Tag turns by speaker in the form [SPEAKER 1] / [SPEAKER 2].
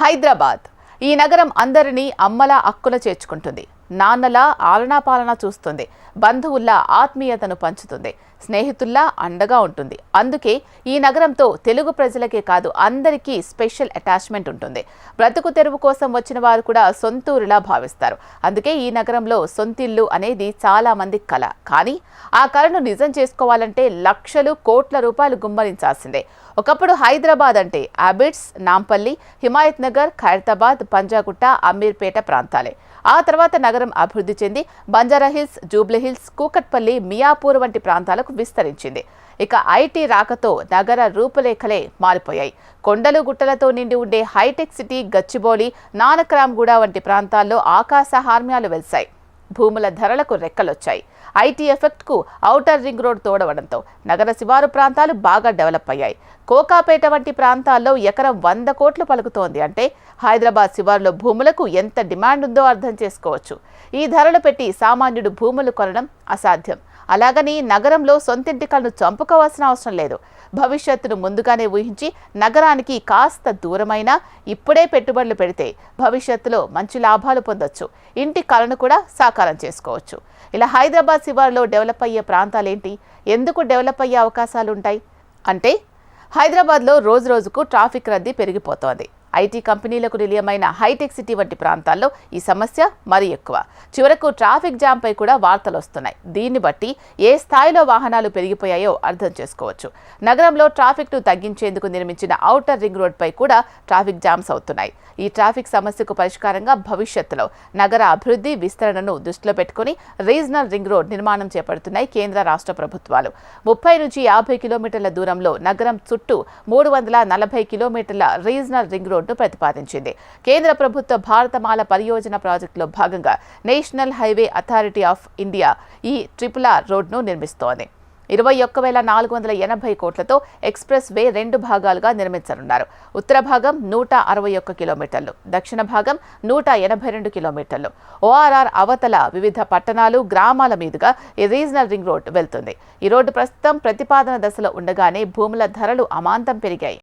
[SPEAKER 1] హైదరాబాద్. ఈ నగరం అందరినీ అమ్మల అక్కుల చేర్చుకుంటుంది. నాన్నలా ఆలనాపాలన చూస్తుంది. బంధువుల్లా ఆత్మీయతను పంచుతుంది. స్నేహితుల్లా అండగా ఉంటుంది. అందుకే ఈ నగరంతో తెలుగు ప్రజలకే కాదు అందరికీ స్పెషల్ అటాచ్మెంట్ ఉంటుంది. బ్రతుకు తెరువు కోసం వచ్చిన వారు కూడా సొంతూరులా భావిస్తారు. అందుకే ఈ నగరంలో సొంతిల్లు అనేది చాలా మంది కళ కానీ ఆ కళను నిజం చేసుకోవాలంటే లక్షలు కోట్ల రూపాయలు గుమ్మరించాల్సిందే. ఒకప్పుడు హైదరాబాద్ అంటే అబిడ్స్ నాంపల్లి హిమాయత్ నగర్ ఖైరతాబాద్ పంజాగుట్ట అమీర్పేట ప్రాంతాలే. ఆ తర్వాత నగరం అభివృద్ధి చెంది బంజారాహిల్స్ జూబ్లీహిల్స్ కూకట్పల్లి మియాపూర్ వంటి ప్రాంతాలకు విస్తరించింది. ఇక ఐటీ రాకతో నగర రూపురేఖలే మారిపోయాయి. కొండలు గుట్టలతో నిండి ఉండే హైటెక్ సిటీ గచ్చిబౌలి నానక్రామ్గూడ వంటి ప్రాంతాల్లో ఆకాశ హార్మ్యాలు వెలిశాయి. భూముల ధరలకు రెక్కలొచ్చాయి. ఐటీ ఎఫెక్ట్కు ఔటర్ రింగ్ రోడ్ తోడవడంతో నగర శివారు ప్రాంతాలు బాగా డెవలప్ అయ్యాయి. కోకాపేట వంటి ప్రాంతాల్లో ఎకరం వంద కోట్లు పలుకుతోంది అంటే హైదరాబాద్ శివారులో భూములకు ఎంత డిమాండ్ ఉందో అర్థం చేసుకోవచ్చు. ఈ ధరలు పెట్టి సామాన్యుడు భూములు కొనడం అసాధ్యం. అలాగని నగరంలో సొంతింటికలను చంపుకోవాల్సిన అవసరం లేదు. భవిష్యత్తును ముందుగానే ఊహించి నగరానికి కాస్త దూరమైనా ఇప్పుడే పెట్టుబడులు పెడితే భవిష్యత్తులో మంచి లాభాలు పొందొచ్చు. ఇంటి కలను కూడా సాకారం చేసుకోవచ్చు. ఇలా హైదరాబాద్ శివారులో డెవలప్ అయ్యే ప్రాంతాలేంటి? ఎందుకు డెవలప్ అయ్యే అవకాశాలు ఉంటాయి అంటే హైదరాబాద్లో రోజు రోజుకు ట్రాఫిక్ రద్దీ పెరిగిపోతోంది. ఐటీ కంపెనీలకు నిలయమైన హైటెక్ సిటీ వంటి ప్రాంతాల్లో ఈ సమస్య మరీ ఎక్కువ. చివరకు ట్రాఫిక్ జామ్పై కూడా వార్తలు వస్తున్నాయి. దీన్ని బట్టి ఏ స్థాయిలో వాహనాలు పెరిగిపోయాయో అర్థం చేసుకోవచ్చు. నగరంలో ట్రాఫిక్ను తగ్గించేందుకు నిర్మించిన ఔటర్ రింగ్ రోడ్పై కూడా ట్రాఫిక్ జామ్స్ అవుతున్నాయి. ఈ ట్రాఫిక్ సమస్యకు పరిష్కారంగా భవిష్యత్తులో నగర అభివృద్ధి విస్తరణను దృష్టిలో పెట్టుకుని రీజనల్ రింగ్ రోడ్ నిర్మాణం చేపడుతున్నాయి కేంద్ర రాష్ట్ర ప్రభుత్వాలు. ముప్పై నుంచి యాభై కిలోమీటర్ల దూరంలో నగరం చుట్టూ మూడు వందల నలభై కిలోమీటర్ల రీజనల్ రింగ్ రోడ్ను ప్రతిపాదించింది. కేంద్ర ప్రభుత్వ భారతమాల పరియోజన ప్రాజెక్టులో భాగంగా national highway authority of India ఈ ట్రిపుల్ ఆర్ రోడ్ను నిర్మిస్తోంది. ఇరవై ఒక్క వేల నాలుగు వందల ఎనభై కోట్లతో ఎక్స్ప్రెస్ వే రెండు భాగాలుగా నిర్మించనున్నారు. ఉత్తర భాగం నూట అరవై ఒక్క కిలోమీటర్లు దక్షిణ భాగం నూట ఎనభై రెండు కిలోమీటర్లు. ఓఆర్ఆర్ అవతల వివిధ పట్టణాలు గ్రామాల మీదుగా ఈ రీజనల్ రింగ్ రోడ్ వెళ్తుంది. ఈ రోడ్డు ప్రస్తుతం ప్రతిపాదన దశలో ఉండగానే భూముల ధరలు అమాంతం పెరిగాయి.